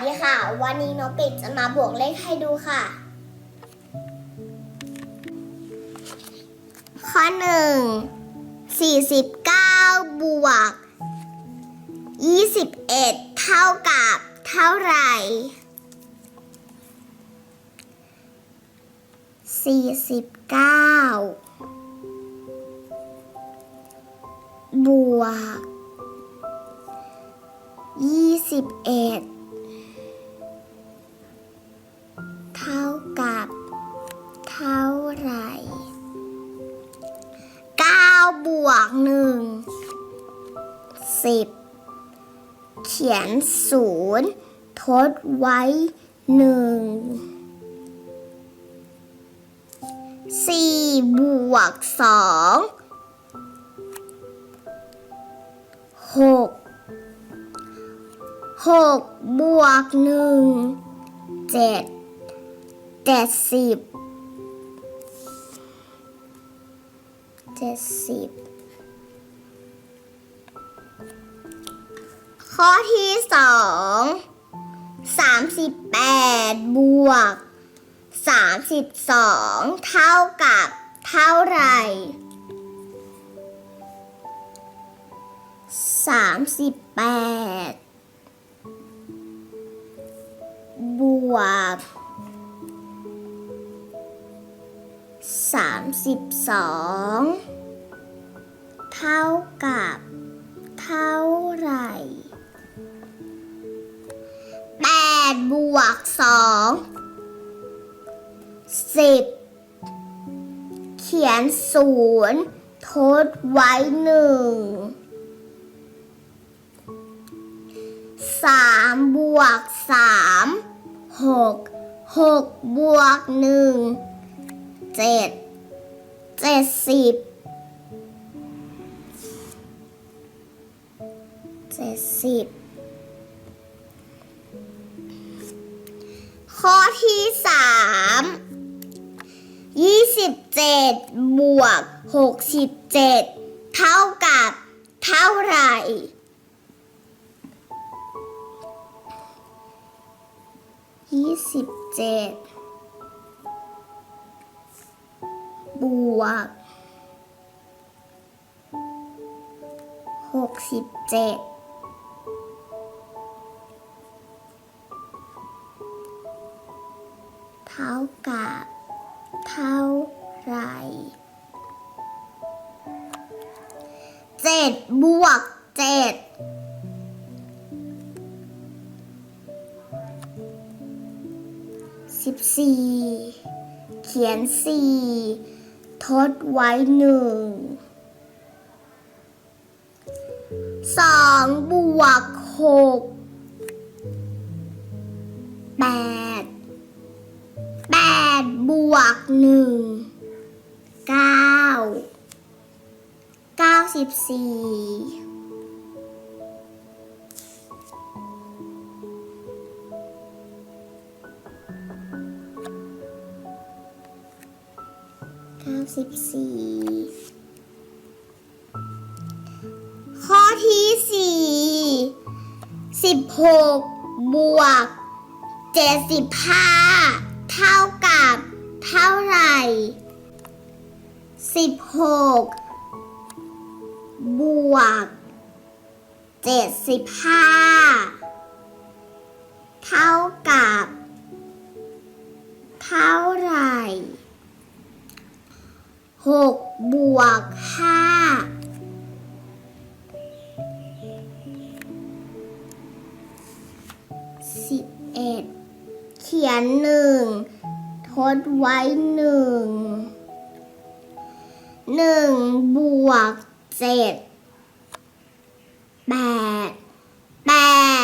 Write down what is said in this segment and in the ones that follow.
วันนี้น้องเป็ดจะมาบวกเลขให้ดูค่ะ ข้อหนึ่งสี่สิบเก้าบวกยี่สิบเอ็ดเท่ากับเท่าไหร่สี่สิบเก้าบวกยี่สิบเอ็ด กับ เท่าไหร่เก้าบวกหนึ่งสิบเขียนศูนย์ทดไว้หนึ่งสี่บวกสองหกหกบวกหนึ่งเจ็ด เจ็ดสิบเจ็ดสิบข้อที่สองสามสิบแปดบวกสามสิบสองเท่ากับเท่าไหร่สามสิบแปดบวก สามสิบสองเท่ากับ เท่าไหร่แปดบวกสองสิบเขียนศูนย์ทดไว้หนึ่งสามบวกสามหกหกบวกหนึ่ง เจ็ดเจ็ดสิบเจ็ดสิบข้อที่สามยี่สิบเจ็ดบวกหกสิบเจ็ดเท่ากับเท่าไหร่ยี่สิบเจ็ด บวกหกสิบเจ็ดเท่ากับ เท่าไรเจ็ดบวกเจ็ดสิบสี่เขียนสี่ ดไว้หนึ่งสองบวกหกแปดแปดบวกหนึ่งเก้าเก้าสิบสี่ สี่ข้อที่สี่สิบหกบวกเจ็ดสิบห้าเท่ากับเท่าไหร่สิบหกบวกเจ็ดสิบห้าเท่ากับ เท่าไหร่ หกบวกห้าสิบเอ็ดเขียนหนึ่งทดไว้หนึ่งหนึ่งบวกเจ็ดแปดแป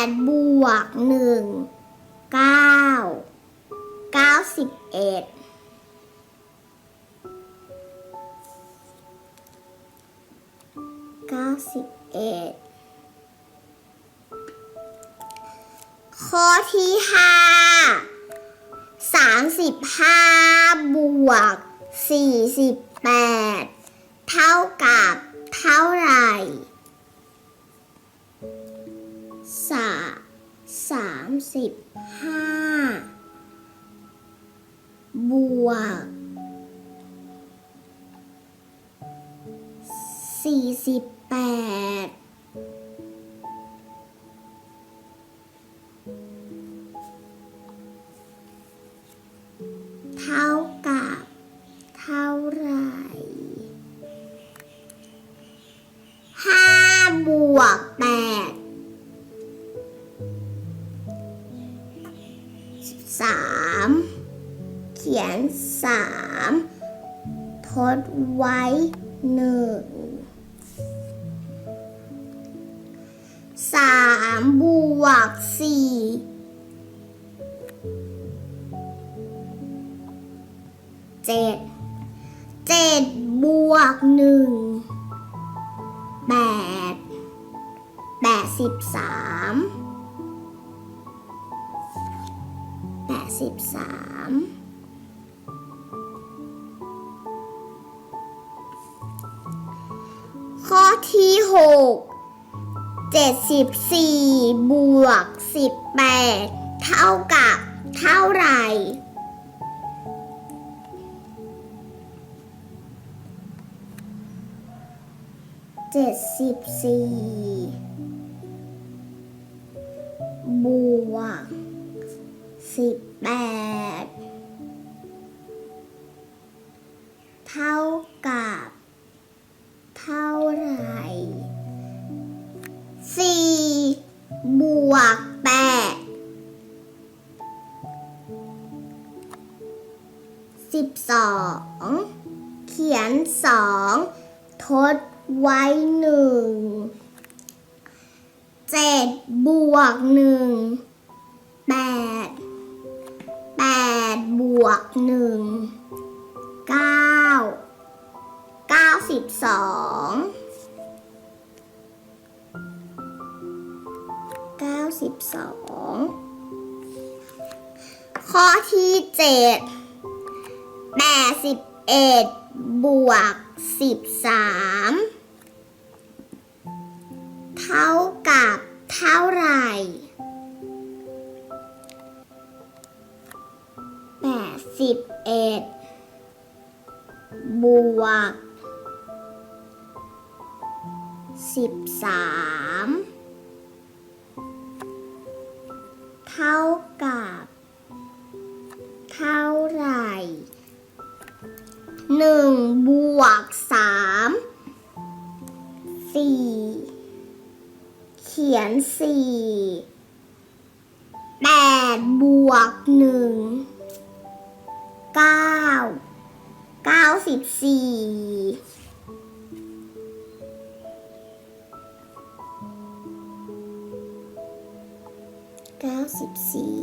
ดบวกหนึ่งเก้าเก้าสิบเอ็ด ข้อที่ห้าสามสิบห้าบวกสี่สิบแปดเท่ากับเท่าไหร่สาสามสิบห้าบวกสี่สิบาไหร่ห้าบวกแปดสามเขียนสามทดไว้หนึ่งสามบวกสี่เจ็ดเจ็ด บวกหนึ่งแปดแปดสิบสามแปดสิบสามข้อที่หกเจ็ดสิบสี่บวกสิบแปดเท่ากับเท่าไหร่ เจ็ดสิบสี่บวกสิบแปดเท่ากับ ไว้หนึ่งเจ็ดบวกหนึ่งแปดแปดบวกหนึ่งเก้าเก้าสิบสองเก้าสิบสองข้อที่เจ็ดแปดสิบเอ็ดบวกสิบสาม เท่ากับเท่าไหร่แปดสิบเอ็ดบวกสิบสามเท่ากับ เท่าไหร่หนึ่งบวกสามสี่ ขียนสี่แปดบวกหนึ่งเก้าเก้าสิบสี่เก้าสิบสี่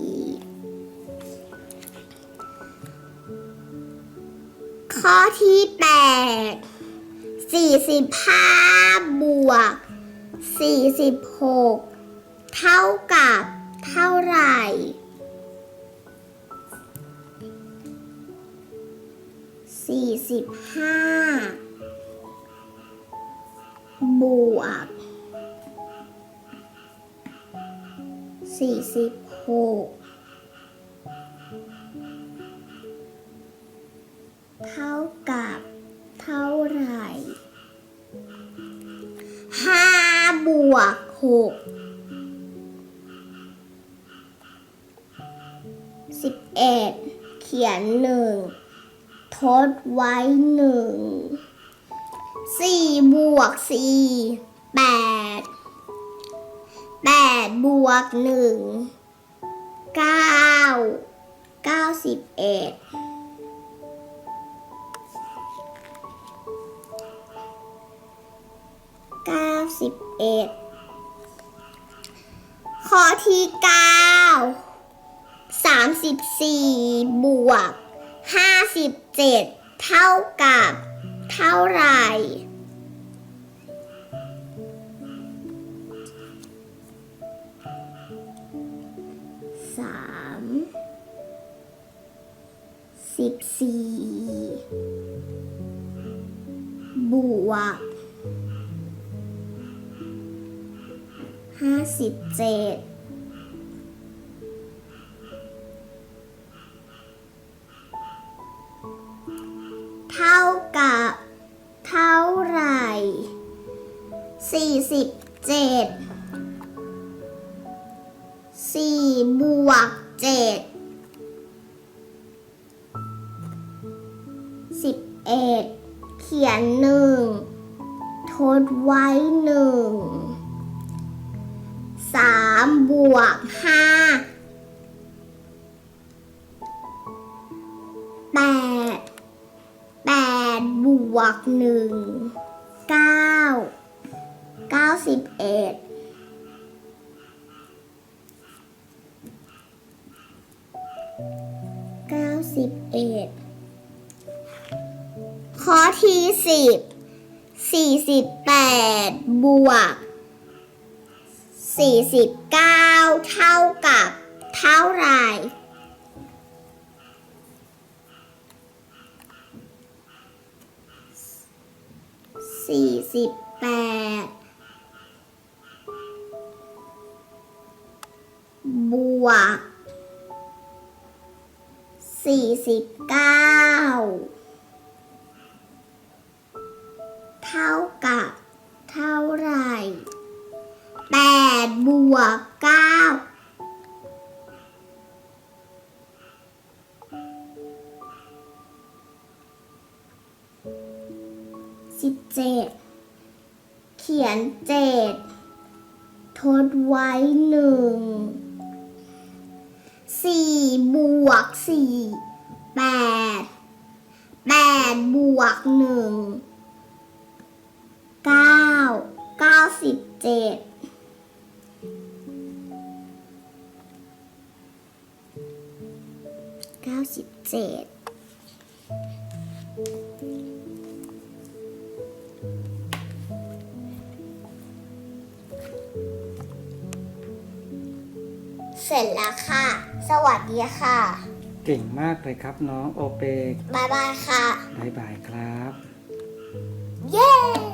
ข้อที่แปดสี่สิบห้าบวก 46 เท่ากับเท่าไหร่ 45 บวก 46 ไว้หนึ่งสี่บวกสี่แปดแปดบวกหนึ่งเก้าเก้าสิบเอ็ดเก้าสิบเอ็ดข้อที่เก้าสามสิบสี่บวกห้าสิบเจ็ด เท่ากับ เท่าไหร่สามสิบสี่บวกห้าสิบเจ็ด เอ็ดเขียนหนึ่งทดไว้หนึ่งสามบวกห้าแปดแปดบวกหนึ่งเก้าเก้าสิบเอ็ดเก้าสิบเอ็ด ข้อที่สิบสี่สิบแปดบวกสี่สิบเก้าเท่ากับเท่าไรสี่สิบแปดบวกสี่สิบเก้า เท่ากับเท่าไหร่แปดบวกเก้าสิบเจ็ดเขียนเจ็ดทดไว้หนึ่งสี่บวกสี่แปดแปดบวกหนึ่ง เก้าเก้าสิบเจ็ดเก้าสิบเจ็ดเสร็จแล้วค่ะ สวัสดีค่ะ เก่งมากเลยครับน้องโอเปกบ๊ายบายค่ะ บายบายครับ เย้